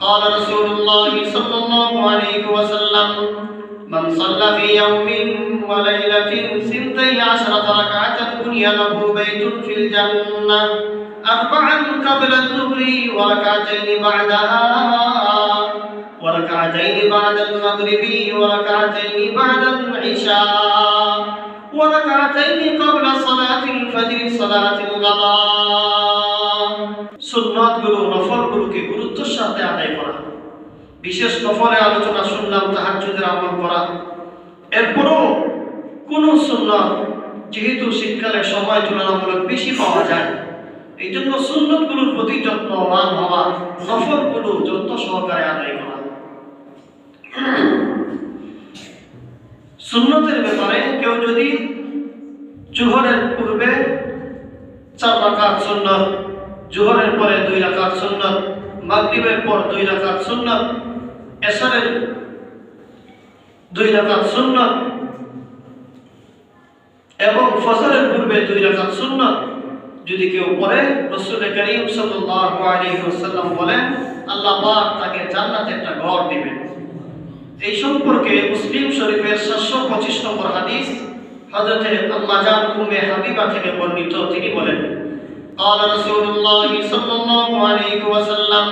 قال رسول الله صلى الله عليه وسلم من صلى في يوم وليلة سنتي عشرة ركعة بني له بيت في الجنة أربعا قبل الظهر وركعتين بعدها وركعتين بعد المغرب وركعتين بعد العشاء وركعتين قبل صلاة الفجر صلاة الغداء. সুন্নতগুলো নফল গুলোকে গুরুত্বের সাথে আদায় করা। বিশেষ নফলে আলোচনা শুনলাম তাহাজ্জুদের আমল করা। এরপরও কোন সুন্নত যেহেতু শীতকালে সময় তুলনামূলক বেশি পাওয়া যায় এই জন্য সুন্নতগুলোর প্রতি যত্নবান হওয়া নফলগুলো যত্ন সহকারে আদায় করা। সুন্নতের ব্যাপারে কেউ যদি জোহরের পূর্বে চার রাকাত সুন্নত জোহরের পরে দুই রাকাত সুন্নত, মাগরিবের পর দুই রাকাত সুন্নত, এশারের দুই রাকাত সুন্নত, এবং ফজরের পূর্বে দুই রাকাত সুন্নত। যদি কেউ পড়ে, রসুল করিম ওয়াসাল্লাম বলেন, আল্লাহ তাকে জান্নাতে একটা ঘর দিবেন। এই সম্পর্কে মুসলিম শরীফের সাতশো পঁচিশ নম্বর হাদিস হজরতে আম্মাজান উমে হাবিবা থেকে বর্ণিত। তিনি বলেন قال رسول الله صلى الله عليه وسلم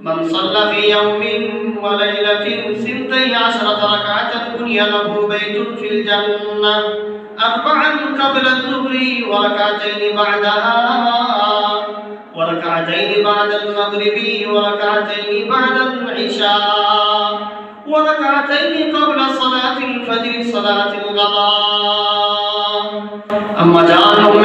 من صلى في يوم وليلة سنتي عشرة ركعة بني له بيت في الجنة أربعا قبل الظهر وركعتين بعدها وركعتين بعد المغرب وركعتين بعد العشاء وركعتين قبل صلاة الفجر صلاة الغداء. أما جان أم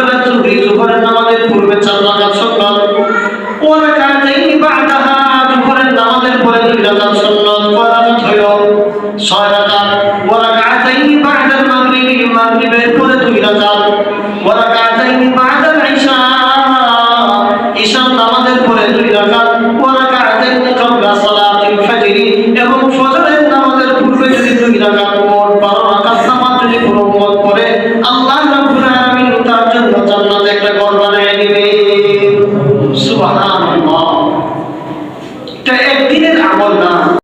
রাকাত ওয়া রাকাতাইনি বাদাল মাগরিবি, মাগরিবের পরে দুই রাকাত ওয়া রাকাতাইনি বাদাল ইশা পরে দুই রাকাত ওয়া রাকাতাইনি ক্বাবলা সালাতিল এবং ফজরের নামাজের পূর্বে যদি দুই রাকাত মোট 12 রাকাত নামাজ যদি কোনো উম্মত পড়ে